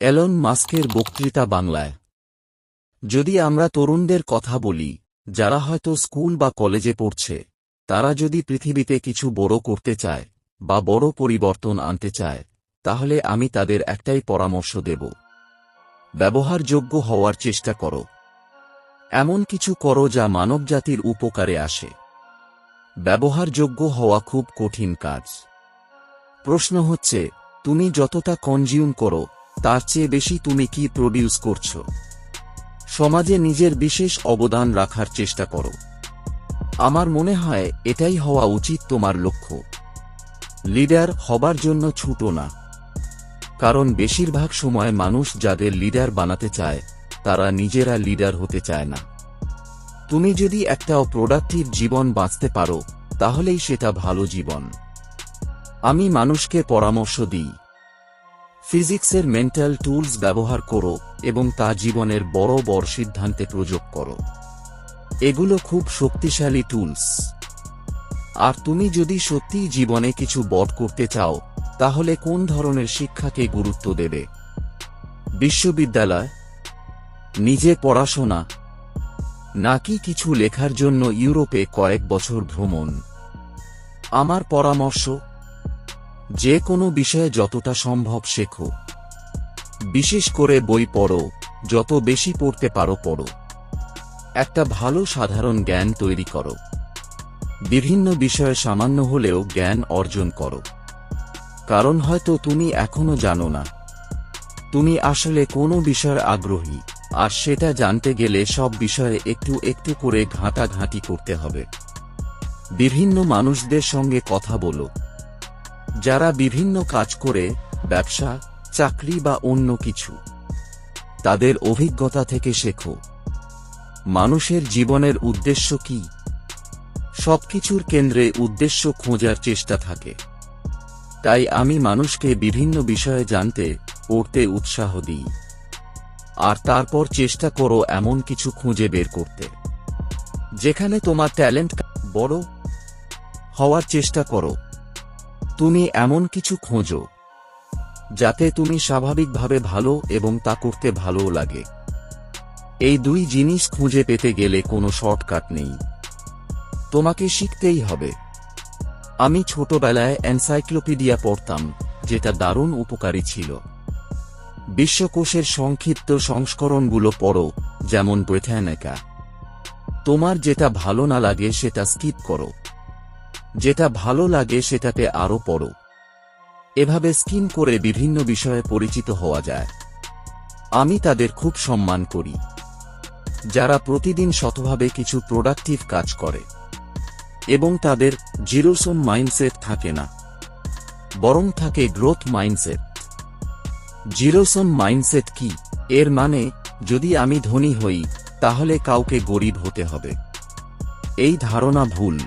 Elon মাস্কের বক্তৃতা বাংলায়। যদি আমরা তরুণদের কথা বলি, যারা হয়তো স্কুল বা কলেজে পড়ছে, তারা যদি পৃথিবীতে কিছু বড় করতে চায়, বা বড় পরিবর্তন আনতে চায়, তাহলে আমি তাদের একটাই পরামর্শ দেব। ব্যবহারযোগ্য হওয়ার চেষ্টা করো। এমন কিছু করো যা মানবজাতির উপকারে আসে। ব্যবহারযোগ্য হওয়া খুব কঠিন কাজ। প্রশ্ন হচ্ছে, তুমি যতটা কনজিউম করো তার চেয়ে বেশি তুমি কি প্রডিউস করছ? সমাজে নিজের বিশেষ অবদান রাখার চেষ্টা করো। আমার মনে হয় এটাই হওয়া উচিত তোমার লক্ষ্য। লিডার হবার জন্য ছুটো না। কারণ বেশিরভাগ সময় মানুষ যাদের লিডার বানাতে চায়, তারা নিজেরা লিডার হতে চায় না। তুমি যদি একটা প্রোডাক্টিভ জীবন বাঁচতে পারো, তাহলেই সেটা ভালো জীবন। আমি মানুষকে পরামর্শ দিই। ফিজিক্সের মেন্টাল টুলস ব্যবহার করো এবং তা জীবনের বড় বড় সিদ্ধান্তে প্রয়োগ করো। এগুলো খুব শক্তিশালী টুলস। আর তুমি যদি সত্যিই জীবনে কিছু বড় করতে চাও, তাহলে কোন ধরনের শিক্ষাকে গুরুত্ব দেবে? বিশ্ববিদ্যালয়? নিজে পড়াশোনা? নাকি কিছু লেখার জন্য ইউরোপে কয়েক বছর ভ্রমণ? আমার পরামর্শ যে কোনো বিষয়ে যতটা সম্ভব শেখো। বিশেষ করে বই পড়ো, যত বেশি পড়তে পারো পড়ো। একটা ভালো সাধারণ জ্ঞান তৈরি করো। বিভিন্ন বিষয়ে সামান্য হলেও জ্ঞান অর্জন করো। কারণ হয়তো তুমি এখনও জানো না। তুমি আসলে কোনো বিষয়ে আগ্রহী, আর সেটা জানতে গেলে সব বিষয়ে একটু একটু করে ঘাঁটাঘাঁটি করতে হবে। বিভিন্ন মানুষদের সঙ্গে কথা বলো। যারা বিভিন্ন কাজ করে, ব্যবসা, চাকরি বা অন্য কিছু। তাদের অভিজ্ঞতা থেকে শেখো। মানুষের জীবনের উদ্দেশ্য কি? সবকিছুর কেন্দ্রে উদ্দেশ্য খোঁজার চেষ্টা থাকে। তাই আমি মানুষকে বিভিন্ন বিষয়ে জানতে, পড়তে উৎসাহ দিই। আর তারপর চেষ্টা করো এমন কিছু খুঁজে বের করতে। যেখানে তোমার ট্যালেন্ট বড় হওয়ার চেষ্টা করো। তুমি এমন কিছু খোঁজো, যাতে তুমি স্বাভাবিকভাবে ভালো এবং তা করতে ভালোও লাগে। এই দুই জিনিস খুঁজে পেতে গেলে কোনো শর্টকাট নেই। তোমাকে শিখতেই হবে। আমি ছোটবেলায় এনসাইক্লোপিডিয়া পড়তাম, যেটা দারুণ উপকারী ছিল। বিশ্বকোষের সংক্ষিপ্ত সংস্করণগুলো পড়ো, যেমন ব্রিটানিকা তোমার যেটা ভালো না লাগে সেটা স্কিপ করো। যেটা ভালো লাগে সেটাতে আরও পড়ো। এভাবে স্কিম করে বিভিন্ন বিষয়ে পরিচিত হওয়া যায়। আমি তাদের খুব সম্মান করি। যারা প্রতিদিন শতভাবে কিছু প্রোডাক্টিভ কাজ করে। এবং তাদের জিরোসম মাইন্ডসেট থাকে না। বরং থাকে গ্রোথ মাইন্ডসেট। জিরোসম মাইন্ডসেট কি? এর মানে যদি আমি ধনী হই, তাহলে কাউকে গরিব হতে হবে। এই ধারণা ভুল।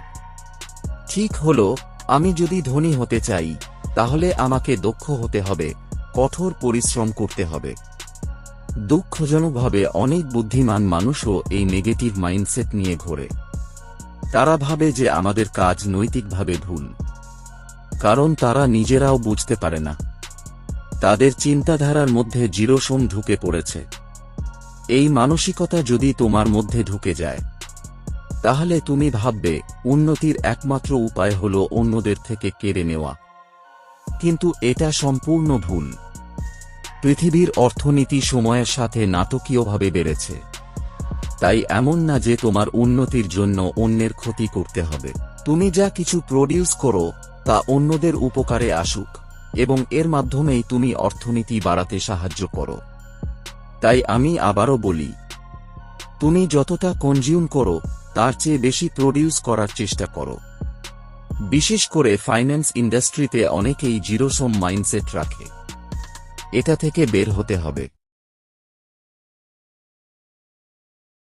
ঠিক হল, আমি যদি ধনী হতে চাই, তাহলে আমাকে দক্ষ হতে হবে, কঠোর পরিশ্রম করতে হবে। দুঃখজনকভাবে অনেক বুদ্ধিমান মানুষও এই নেগেটিভ মাইন্ডসেট নিয়ে ঘোরে। তারা ভাবে যে আমাদের কাজ নৈতিকভাবে ভুল। কারণ তারা নিজেরাও বুঝতে পারে না। তাদের চিন্তাধারার মধ্যে জিরোসম ঢুকে পড়েছে। এই মানসিকতা যদি তোমার মধ্যে ঢুকে যায় তাহলে তুমি ভাববে, উন্নতির একমাত্র উপায় হল অন্যদের থেকে কেড়ে নেওয়া। কিন্তু এটা সম্পূর্ণ ভুল। পৃথিবীর অর্থনীতি সময়ের সাথে নাটকীয়ভাবে বেড়েছে। তাই এমন না যে তোমার উন্নতির জন্য অন্যের ক্ষতি করতে হবে। তুমি যা কিছু প্রডিউস করো, তা অন্যদের উপকারে আসুক, এবং এর মাধ্যমেই তুমি অর্থনীতি বাড়াতে সাহায্য করো। তাই আমি আবারও বলি, তুমি যতটা কনজিউম করো তার চেয়ে বেশি প্রডিউস করার চেষ্টা করো। বিশেষ করে ফাইন্যান্স ইন্ডাস্ট্রিতে অনেকেই জিরোসোম মাইন্ডসেট রাখে। এটা থেকে বের হতে হবে।